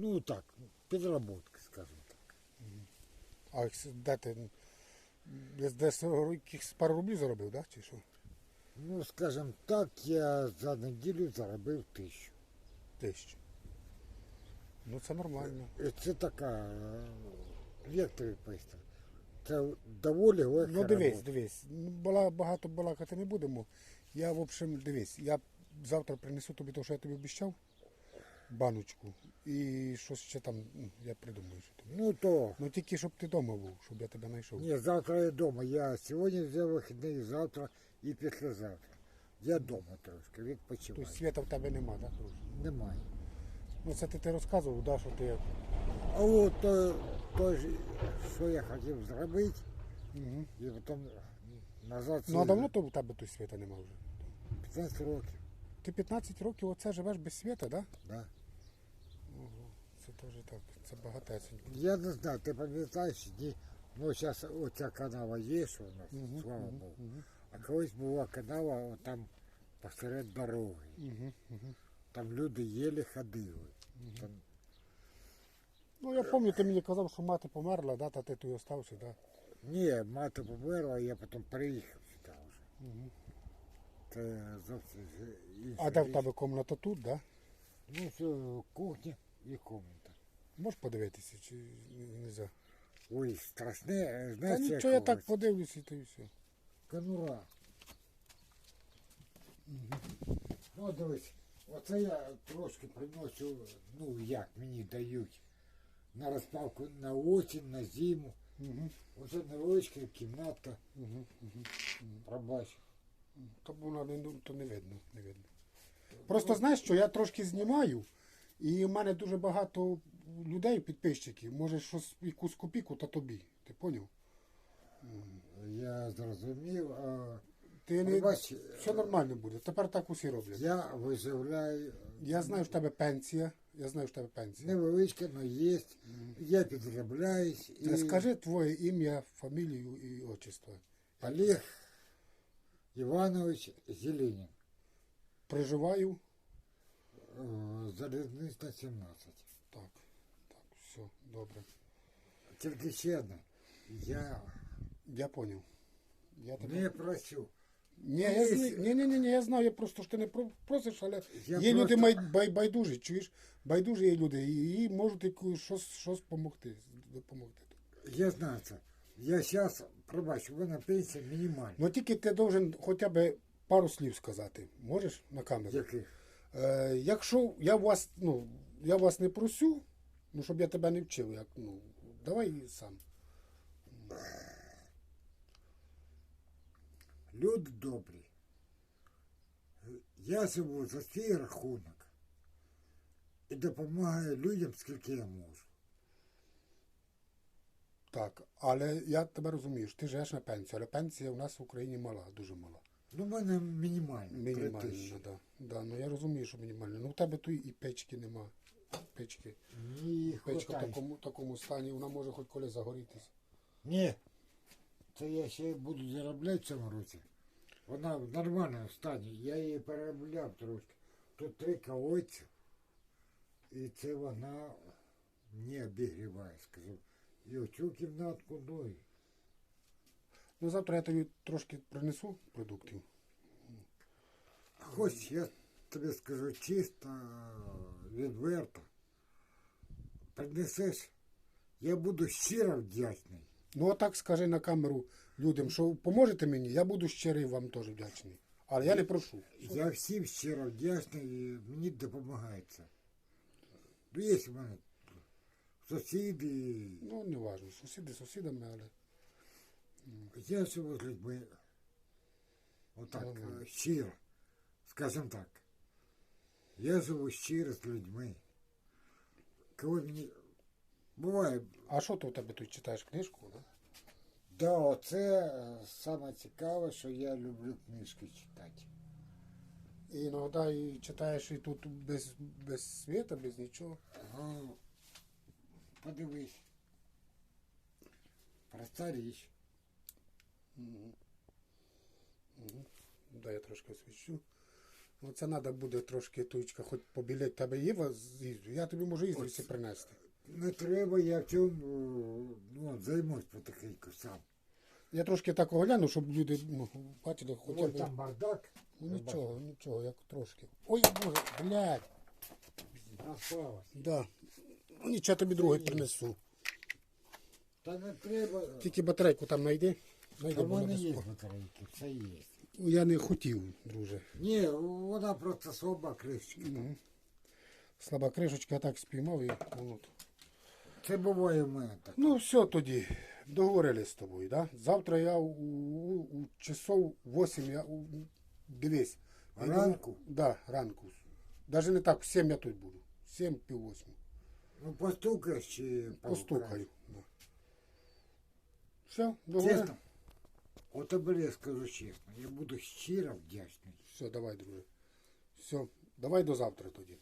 Ну так, підработки, скажімо так. А де ти десь, якихось пару рублів заробив, да? чи що? Ну, скажімо так, я за неділю заробив тисячу. Тисячу. Ну це нормально. І це така, е, як тобі пояснити, це доволі легка Ну дивись, робота. дивись. Ну, бала, багато балакати не будемо. Я, в общем, дивись, я завтра принесу тобі те, що я тобі обіцяв, баночку. І щось ще там, ну, я придумаю, що тобі. Ну то, Ну тільки щоб ти вдома був, щоб я тебе знайшов. ні, завтра я вдома. Я сьогодні взяв вихідний, завтра і післязавтра. Я вдома трошки, відпочиваю. Тобто світа в тебе нема, так? Да? Немає. Ну це ти, ти розказував, да, що ти. А от то, то ж, що я хотів зробити, Угу. і потім назад Ну а давно то у тебе той світа нема вже. 15 років. Ти 15 років оце живеш без світа, да? Да. Це теж так, це багатесенько. Я не знаю, ти пам'ятаєш, ні, ну зараз оця канава є, що у нас, слава Богу. А колись була канава от там посеред дороги. Угу, угу. Там люди єлі ходили. Там, Ну я пам'ятаю, ти мені казав, що мати померла, да, та ти тут остався, да. ні, мати померла, я потім приїхав сюди вже. Угу. Це зовсім А де в тебе комната тут, да? Ну, все, кухня і комната. Можеш подивитися, чи не можна? Ой, страшне, Та знаєш, нічого, я так подивлюся, то і все. Конура. Ну, дивись, оце я трошки приношу, ну як мені дають, на розпалку на осінь, на зиму. Угу. Оце невеличка кімнатка, Угу. Угу. пробач. То вона не, ну, то не видно, не видно. Просто знаєш, що я трошки знімаю, і в мене дуже багато людей, підписчиків, може щось якусь копійку, та тобі. Ти поняв? Я зрозумів, а Ти не... Пробач, Все нормально буде. Тепер так усі роблять. я виживляю. Я знаю, що в тебе пенсія. Я знаю, що в тебе пенсія. Невеличка, але є. Я підробляюсь. І Скажи твоє ім'я, фамілію і отчество. Олег Іванович Зеленін. Проживаю. Е, Залізнична 17. Так, так, все, добре. Тільки ще одне. Я Я поняв. Я тебе... не просю. Ні, я ні, ні, ні, ні, я знаю, я просто що ти не про- просиш, але Я є люди просто- май, бай, байдужі, чуєш? Байдужі є люди, і, і можуть яку- щось, щось допомогти. допомогти. Я знаю це. Я зараз, пробач, у мене пенсія мінімальна. Ну тільки ти должен хоча б пару слів сказати. Можеш на камеру? Яких? Е, якщо я вас, ну, я вас не просю, ну щоб я тебе не вчив, як, ну, давай сам. Люди добрі. Я живу за свій рахунок і допомагаю людям, скільки я можу. Так, але я тебе розумію, що ти живеш на пенсію, але пенсія у нас в Україні мала, дуже мала. Ну, в мене мінімальна. три Мінімальна, тисячі. да. да. Ну я розумію, що мінімальна. Ну у тебе тут і печки нема. Печки. Ні, Печка в хватає. такому, такому стані, вона може хоч коли загорітись. Ні. Це я ще буду заробляти в цьому році. Вона в нормальному стані. Я її переробляв трошки. Тут три колодці. І це вона не обігріває, скажу. І оцю кімнатку, ну і Ну завтра я тобі трошки принесу продуктів. Хоч я тобі скажу чисто, відверто. Принесеш, я буду щиро вдячний. Ну отак скажи на камеру людям, що поможете мені, я буду щирий вам теж вдячний. Але я не прошу. Я всім щиро вдячний і мені допомагається. Ну, є в мене сусіди, Ну, не важно, сусіди сусідами, але. Я живу з людьми. Отак, Нормально. е, щиро, скажімо так. Я живу щиро з людьми. Коли мені буває, А що ти у тебе тут читаєш книжку? Да? Да, оце е, саме цікаве, що я люблю книжки читати. І іноді і читаєш і тут без, без світа, без нічого. Ну, подивись. Проста річ. Дай я трошки освічу. Оце треба буде трошки тучка, хоч побілять тебе є з їзду. Я тобі можу їздити принести. Не треба, я цьому ну, займусь потихеньку сам. Я трошки так огляну, щоб люди ну, бачили хоча Ось б. там бардак. Ну, нічого, нічого, як трошки. Ой, боже, блядь. Да. Ну нічого тобі другий принесу. Та не треба. Тільки батарейку там знайди. Та Знайди, в мене є батарейки, все є. Я не хотів, друже. Ні, вона просто слаба кришечка. Слаба кришечка, я так спіймав і воно. то. Це буває в мене так. Ну, все тоді. Договорились з тобою, да? Завтра я у, у, у часов 8 я у, дивись. Ранку? Да, ранку. Даже не так, в 7 я тут буду. 7 пів 8. Ну постукаєш чи Постукаю. Да. Все, договорились? От я скажу чесно, я буду щиро вдячний. Все, давай, друже. Все, давай до завтра тоді.